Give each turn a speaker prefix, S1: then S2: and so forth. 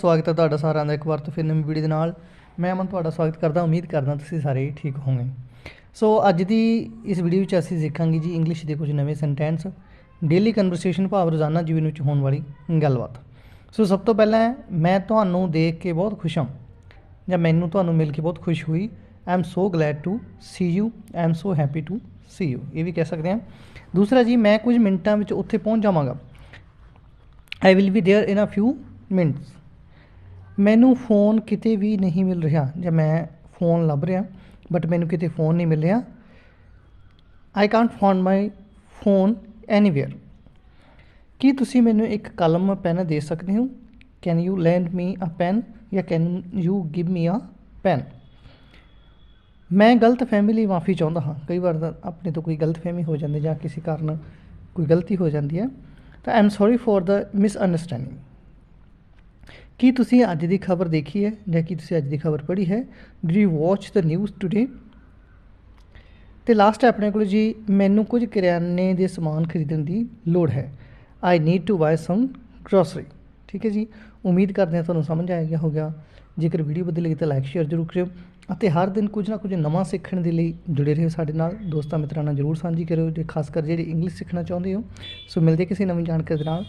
S1: ਸਵਾਗਤ ਹੈ ਤੁਹਾਡਾ ਸਾਰਿਆਂ ਦਾ ਇੱਕ ਵਾਰ ਤੋਂ ਫਿਰ ਨਵੀਂ ਵੀਡੀਓ ਦੇ ਨਾਲ ਮੈਂ ਅਮਨ ਤੁਹਾਡਾ ਸਵਾਗਤ ਕਰਦਾ ਉਮੀਦ ਕਰਦਾ ਤੁਸੀਂ ਸਾਰੇ ਠੀਕ ਹੋਵੋਗੇ ਸੋ ਅੱਜ ਦੀ ਇਸ ਵੀਡੀਓ ਵਿੱਚ ਅਸੀਂ ਸਿੱਖਾਂਗੇ ਜੀ ਇੰਗਲਿਸ਼ ਦੇ ਕੁਝ ਨਵੇਂ ਸੈਂਟੈਂਸ ਡੇਲੀ ਕਨਵਰਸੇਸ਼ਨ ਭਾਵ ਰੋਜ਼ਾਨਾ ਜੀਵਨ ਵਿੱਚ ਹੋਣ ਵਾਲੀ ਗੱਲਬਾਤ ਸੋ ਸਭ ਤੋਂ ਪਹਿਲਾਂ ਮੈਂ ਤੁਹਾਨੂੰ ਦੇਖ ਕੇ ਬਹੁਤ ਖੁਸ਼ ਹਾਂ ਜਾਂ ਮੈਨੂੰ ਤੁਹਾਨੂੰ ਮਿਲ ਕੇ ਬਹੁਤ ਖੁਸ਼ ਹੋਈ I am so glad to see you I am so happy to see you ਇਹ ਵੀ ਕਹਿ ਸਕਦੇ ਹਾਂ ਦੂਸਰਾ ਜੀ ਮੈਂ ਕੁਝ ਮਿੰਟਾਂ ਵਿੱਚ ਉੱਥੇ ਪਹੁੰਚ ਜਾਵਾਂਗਾ I will be there in a few minutes ਮੈਨੂੰ ਫੋਨ ਕਿਤੇ ਵੀ ਨਹੀਂ ਮਿਲ ਰਿਹਾ, ਜਾਂ ਮੈਂ ਫੋਨ ਲੱਭ ਰਿਹਾ ਬਟ ਮੈਨੂੰ ਕਿਤੇ ਫੋਨ ਨਹੀਂ ਮਿਲ ਰਿਹਾ I can't find my phone anywhere ਕੀ ਤੁਸੀਂ ਮੈਨੂੰ ਇੱਕ ਕਲਮ, ਪੈਨ ਦੇ ਸਕਦੇ ਹੋ? Can you lend me a pen ਜਾਂ can you give me a pen ਮੈਂ ਗਲਤ ਫਹਿਮੀ ਲਈ ਮਾਫੀ ਚਾਹੁੰਦਾ ਹਾਂ। ਕਈ ਵਾਰ ਆਪਣੇ ਤੋਂ ਕੋਈ ਗਲਤ ਫਹਿਮੀ ਹੋ ਜਾਂਦੀ ਜਾਂ ਕਿਸੇ ਕਾਰਨ ਕੋਈ ਗਲਤੀ ਹੋ ਜਾਂਦੀ ਹੈ। ਤਾਂ I am sorry for the misunderstanding ਕੀ ਤੁਸੀਂ ਅੱਜ ਦੀ ਖਬਰ ਦੇਖੀ ਹੈ ਜਾਂ ਕੀ ਤੁਸੀਂ ਅੱਜ ਦੀ ਖਬਰ ਪੜ੍ਹੀ ਹੈ? Did you watch the news today ਤੇ ਲਾਸਟ ਆਪਣੇ ਕੋਲ ਜੀ, ਮੈਨੂੰ ਕੁਝ ਕਰਿਆਨੇ ਦੇ ਸਮਾਨ ਖਰੀਦਣ ਦੀ ਲੋੜ ਹੈ। I need to buy some grocery ਠੀਕ ਹੈ ਜੀ? ਉਮੀਦ ਕਰਦੇ ਹਾਂ ਤੁਹਾਨੂੰ ਸਮਝ ਆਇਆ ਗਿਆ ਹੋਗਾ ਜੇਕਰ ਵੀਡੀਓ ਵਧੀਆ ਲੱਗੀ ਤਾਂ ਲਾਈਕ ਸ਼ੇਅਰ ਜ਼ਰੂਰ ਕਰਿਓ ਅਤੇ ਹਰ ਦਿਨ ਕੁਝ ਨਾ ਕੁਝ ਨਵਾਂ ਸਿੱਖਣ ਦੇ ਲਈ ਜੁੜੇ ਰਹੋ ਸਾਡੇ ਨਾਲ। ਦੋਸਤਾਂ ਮਿੱਤਰਾਂ ਨਾਲ ਜ਼ਰੂਰ ਸਾਂਝੀ ਕਰਿਓ ਜੇ ਖਾਸ ਕਰ ਜਿਹੜੇ ਇੰਗਲਿਸ਼ ਸਿੱਖਣਾ ਚਾਹੁੰਦੇ ਹੋ। ਸੋ ਮਿਲਦੇ ਕਿਸੇ ਨਵੀਂ ਜਾਣਕਾਰੀ ਦੇ ਨਾਲ।